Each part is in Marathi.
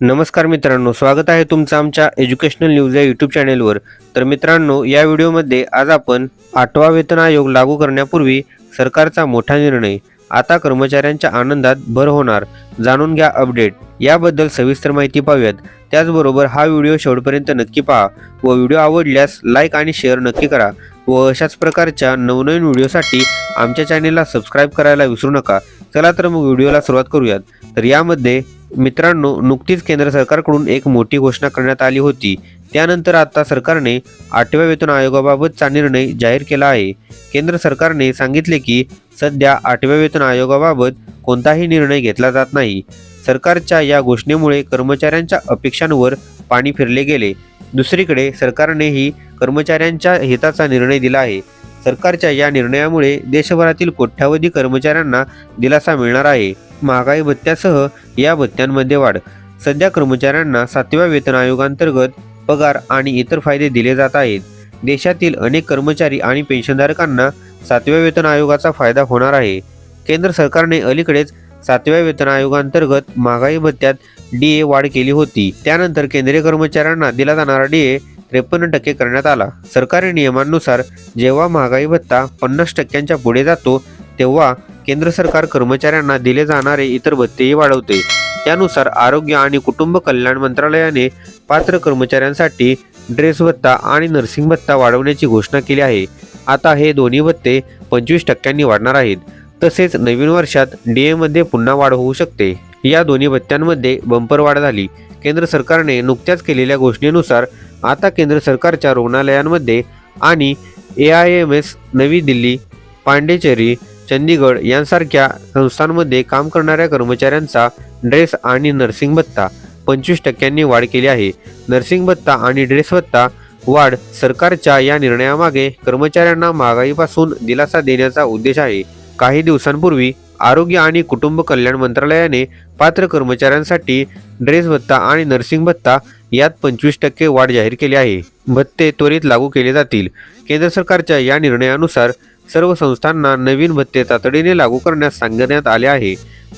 नमस्कार मित्रांनो स्वागत आहे तुमचं आमच्या एज्युकेशनल न्यूज या यूट्यूब चॅनेलवर तर मित्रांनो या व्हिडिओमध्ये आज आपण आठवा वेतन आयोग लागू करण्यापूर्वी सरकारचा मोठा निर्णय. आता कर्मचाऱ्यांच्या आनंदात भर होणार. जाणून घ्या अपडेट याबद्दल सविस्तर माहिती पाहूयात. त्याचबरोबर हा व्हिडिओ शेवटपर्यंत नक्की पहा व व्हिडिओ आवडल्यास लाईक आणि शेअर नक्की करा व अशाच प्रकारच्या नवनवीन व्हिडिओसाठी आमच्या चॅनेलला सबस्क्राईब करायला विसरू नका. चला तर मग व्हिडिओला सुरुवात करूयात. तर यामध्ये मित्रांनो नुकतीच केंद्र सरकारकडून एक मोठी घोषणा करण्यात आली होती. त्यानंतर आता सरकारने आठव्या वेतन आयोगाबाबतचा निर्णय जाहीर केला आहे. केंद्र सरकारने सांगितले की सध्या आठव्या वेतन आयोगाबाबत कोणताही निर्णय घेतला जात नाही. सरकारच्या या घोषणेमुळे कर्मचाऱ्यांच्या अपेक्षांवर पाणी फिरले गेले. दुसरीकडे सरकारनेही कर्मचाऱ्यांच्या हिताचा निर्णय दिला आहे. सरकारच्या या निर्णयामुळे देशभरातील कोट्यावधी कर्मचाऱ्यांना दिलासा मिळणार आहे. महागाई भत्त्यासह या भत्त्यांमध्ये वाढ. सध्या कर्मचाऱ्यांना सातव्या वेतन आयोगांतर्गत पगार आणि इतर फायदे दिले जात आहेत. देशातील अनेक कर्मचारी आणि पेन्शनधारकांना सातव्या वेतन आयोगाचा फायदा होणार आहे. केंद्र सरकारने अलीकडेच सातव्या वेतन आयोगांतर्गत महागाई भत्त्यात डी ए वाढ केली होती. त्यानंतर केंद्रीय कर्मचाऱ्यांना दिला जाणारा डी ए त्रेपन्न टक्के करण्यात आला. सरकारी नियमांनुसार जेव्हा महागाई भत्ता पन्नास टक्क्यांच्या पुढे जातो तेव्हा केंद्र सरकार कर्मचाऱ्यांना दिले जाणारे इतर भत्तेही वाढवते. त्यानुसार आरोग्य आणि कुटुंब कल्याण मंत्रालयाने पात्र कर्मचाऱ्यांसाठी ड्रेस भत्ता आणि नर्सिंग भत्ता वाढवण्याची घोषणा केली आहे. आता हे दोन्ही भत्ते पंचवीस टक्क्यांनी वाढणार आहेत. तसेच नवीन वर्षात डी एमध्ये पुन्हा वाढ होऊ शकते. या दोन्ही भत्त्यांमध्ये बंपर वाढ झाली. केंद्र सरकारने नुकत्याच केलेल्या घोषणेनुसार आता केंद्र सरकारच्या रुग्णालयांमध्ये आणि ए आय एम एस नवी दिल्ली पांडेचेरी चंदीगड यांसारख्या संस्थांमध्ये काम करणाऱ्या कर्मचाऱ्यांचा ड्रेस आणि नर्सिंग भत्ता पंचवीस टक्क्यांनी वाढ केली आहे. नर्सिंग भत्ता आणि ड्रेस भत्ता वाढ सरकारच्या या निर्णयामागे कर्मचाऱ्यांना महागाईपासून दिलासा देण्याचा उद्देश आहे. काही दिवसांपूर्वी आरोग्य आणि कुटुंब कल्याण मंत्रालयाने पात्र कर्मचाऱ्यांसाठी ड्रेस भत्ता आणि नर्सिंग भत्ता यात पंचवीस टक्के वाढ जाहीर केली आहे. भत्ते त्वरित लागू केले जातील. केंद्र सरकारच्या या निर्णयानुसार सर्व संस्थांना नवीन भत्ते तातडीने लागू करण्यास सांगण्यात आले आहे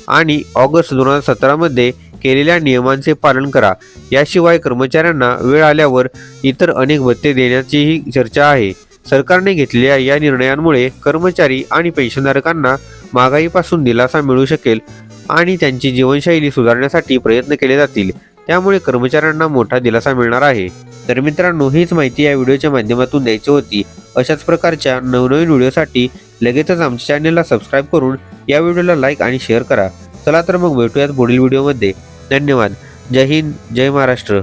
आणि ऑगस्ट दोन हजार सतरामध्ये केलेल्या नियमांचे पालन करा. याशिवाय कर्मचाऱ्यांना वेळ आल्यावर इतर अनेक भत्ते देण्याचीही चर्चा आहे. सरकारने घेतलेल्या या निर्णयांमुळे कर्मचारी आणि पेन्शनधारकांना महागाईपासून दिलासा मिळू शकेल आणि त्यांची जीवनशैली सुधारण्यासाठी प्रयत्न केले जातील. त्यामुळे कर्मचाऱ्यांना मोठा दिलासा मिळणार आहे. तर मित्रांनो हीच माहिती या व्हिडिओच्या माध्यमातून द्यायची होती. अशाच प्रकारच्या नवनवीन व्हिडिओसाठी लगेचच आमच्या चॅनलला सबस्क्राईब करून या व्हिडिओला लाईक आणि शेअर करा. चला तर मग भेटूयात पुढील व्हिडिओमध्ये. धन्यवाद. जय हिंद जय महाराष्ट्र.